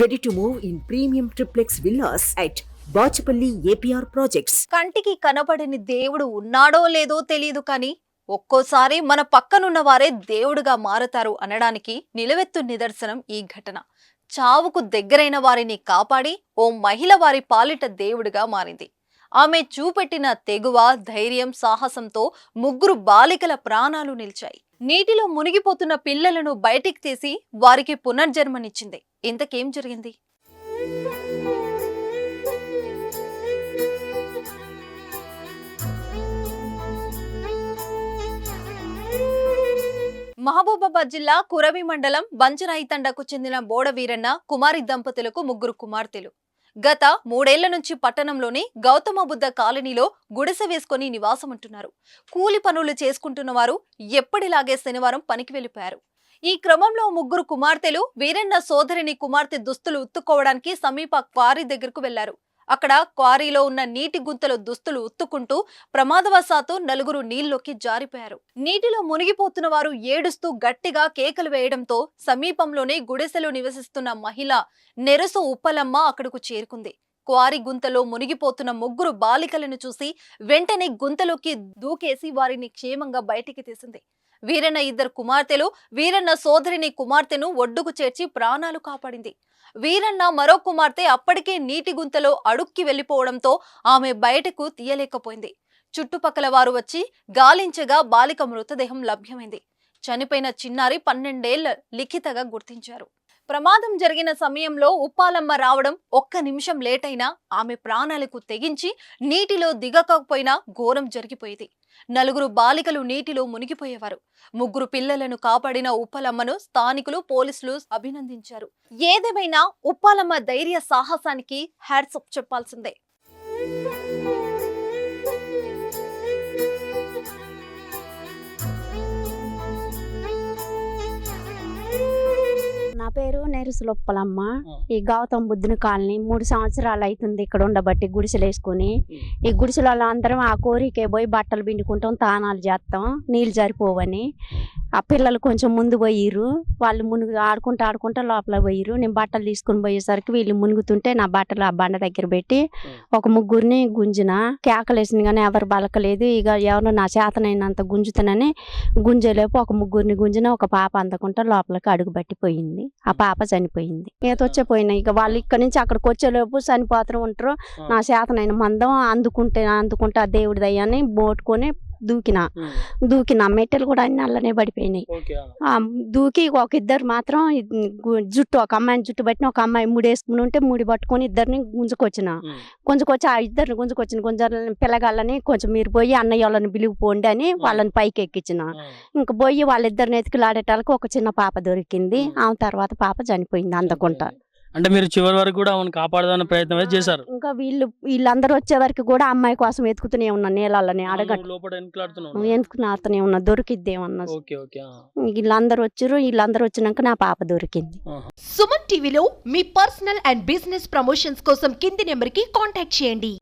Ready to move in premium triplex villas at Bachupally APR projects కంటికి కనబడని దేవుడు ఉన్నాడో లేదో తెలియదు కానీ ఒక్కోసారి మన పక్కనున్న వారే దేవుడుగా మారతారు అనడానికి నిలవెత్తు నిదర్శనం ఈ ఘటన. చావుకు దగ్గరైన వారిని కాపాడి ఓ మహిళ వారి పాలిట దేవుడిగా మారింది. ఆమె చూపెట్టిన తెగువ ధైర్యం సాహసంతో ముగ్గురు బాలికల ప్రాణాలు నిలిచాయి. నీటిలో మునిగిపోతున్న పిల్లలను బయటికి తీసి వారికి పునర్జన్మనిచ్చింది. ఇంతకేం జరిగింది? మహబూబాబాద్ జిల్లా కురవి మండలం బంచరాయితండకు చెందిన బోడ వీరన్న కుమారి దంపతులకు ముగ్గురు కుమార్తెలు. గత మూడేళ్ళ నుంచి పట్టణంలోని గౌతమ బుద్ధ కాలనీలో గుడిసె వేసుకొని నివాసముంటున్నారు. కూలి పనులు చేసుకుంటున్న వారు ఎప్పటిలాగే శనివారం పనికి వెళ్ళిపోయారు ఈ క్రమంలో ముగ్గురు కుమార్తెలు వీరన్న సోదరిని కుమార్తె దుస్తులు ఉత్తుకోవడానికి సమీప క్వారీ దగ్గరకు వెళ్ళారు అక్కడ క్వారీలో ఉన్న నీటి గుంతలో దుస్తులు ఉత్తుకుంటూ ప్రమాదవశాత్తు నలుగురు నీళ్ళోకి జారిపోయారు. నీటిలో మునిగిపోతున్న వారు ఏడుస్తూ గట్టిగా కేకలు వేయడంతో సమీపంలోనే గుడిసెలో నివసిస్తున్న మహిళ నెరసు ఉప్పలమ్మ అక్కడకు చేరుకుంది. క్వారీ గుంతలో మునిగిపోతున్న ముగ్గురు బాలికలను చూసి వెంటనే గుంతలోకి దూకేసి వారిని క్షేమంగా బయటికి తీసింది. వీరన్న ఇద్దరు కుమార్తెలు వీరన్న సోదరిని కుమార్తెను ఒడ్డుకు చేర్చి ప్రాణాలు కాపాడింది. వీరన్న మరో కుమార్తె అప్పటికే నీటి గుంతలో అడుక్కి వెళ్ళిపోవడంతో ఆమె బయటకు తీయలేకపోయింది. చుట్టుపక్కల వారు వచ్చి గాలించగా బాలిక మృతదేహం లభ్యమైంది. చనిపోయిన చిన్నారి పన్నెండేళ్ళ లిఖితగా గుర్తించారు. ప్రమాదం జరిగిన సమయంలో ఉప్పాలమ్మ రావడం ఒక్క నిమిషం లేటైనా ఆమె ప్రాణాలకు తెగించి నీటిలో దిగకపోయినా ఘోరం జరిగిపోయేది. నలుగురు బాలికలు నీటిలో మునిగిపోయేవారు. ముగ్గురు పిల్లలను కాపాడిన ఉప్పలమ్మను స్థానికులు పోలీసులు అభినందించారు. ఏదేమైనా ఉప్పాలమ్మ ధైర్య సాహసానికి హ్యాట్స్ చెప్పాల్సిందే. పేరు నెరుసులొప్పలమ్మ ఈ గౌతమ్ బుద్ధుని కాలనీ మూడు సంవత్సరాలు అవుతుంది ఇక్కడ ఉండబట్టి గుడిసెలు వేసుకుని. ఈ గుడిసెలలో అందరం ఆ కోరికే పోయి బట్టలు పిండుకుంటాం తానాలు చేస్తాం నీళ్ళు సరిపోవని. ఆ పిల్లలు కొంచెం ముందు పోయిర్రు. వాళ్ళు మునుగు ఆడుకుంటూ ఆడుకుంటూ లోపల పోయిర్రు. నేను బట్టలు తీసుకుని పోయేసరికి వీళ్ళు మునుగుతుంటే నా బట్టలు ఆ బండ దగ్గర పెట్టి ఒక ముగ్గురిని గుంజిన. కేకలేసింది కానీ ఎవరు బలకలేదు. ఇక ఎవరు నా చేతనైనంత గుంజుతానని గుంజలేపు ఒక ముగ్గురిని గుంజిన ఒక పాప అందకుండా లోపలికి అడుగు పట్టిపోయింది ఆ పాప చనిపోయింది. ఈత వచ్చే పోయినాయి ఇక వాళ్ళు ఇక్కడ నుంచి అక్కడికి వచ్చేలోపు చనిపోతూ ఉంటారు. నా చేతనైన మందం అందుకుంటే అందుకుంటే ఆ దేవుడి దయ్యాన్ని బోటుకొని దూకిన. దూకిన. మెట్టెలు కూడా అన్ని అల్లనే పడిపోయినాయి. దూకి ఒక ఇద్దరు మాత్రం జుట్టు ఒక అమ్మాయిని జుట్టు పట్టిన ఒక అమ్మాయి ముడేసుకుని ఉంటే ముడి పట్టుకొని ఇద్దరిని గుంజుకొచ్చిన. గుంజుకొచ్చి ఆ ఇద్దరిని గుంజుకొచ్చిన కొంచెం పిల్లగాళ్ళని కొంచెం మీరు పోయి అన్నయ్య వాళ్ళని పిలుగుపోండి అని వాళ్ళని పైకి ఎక్కించిన. ఇంక పోయి వాళ్ళిద్దరిని ఎతికిలాడేటాలకు ఒక చిన్న పాప దొరికింది. ఆమె తర్వాత పాప చనిపోయింది. అందకుంటా. అంటే మీరు చివరి వరకు కూడా ఆమెను కాపాడదాని ప్రయత్నం అయితే చేశారు. ఇంకా వీళ్ళు వీళ్ళందరూ వచ్చే వరకు కూడా అమ్మాయి కోసం ఎత్తుకుతూనే ఉన్నా నీళ్ళని అడగట్ నువ్వు లోపల వెనుకలాడుతున్నావు ఎత్తుకుని ఉన్నా దొరికిద్దేమన్నా. ఓకే ఓకే ఆ. వీళ్ళందరూ వచ్చారు వీళ్ళందరూ వచ్చినాక నా పాప దొరికింది. సుమన్ టీవీలో మీ పర్సనల్ అండ్ బిజినెస్ ప్రమోషన్స్ కోసం కింది నెంబర్కి కాంటాక్ట్ చేయండి.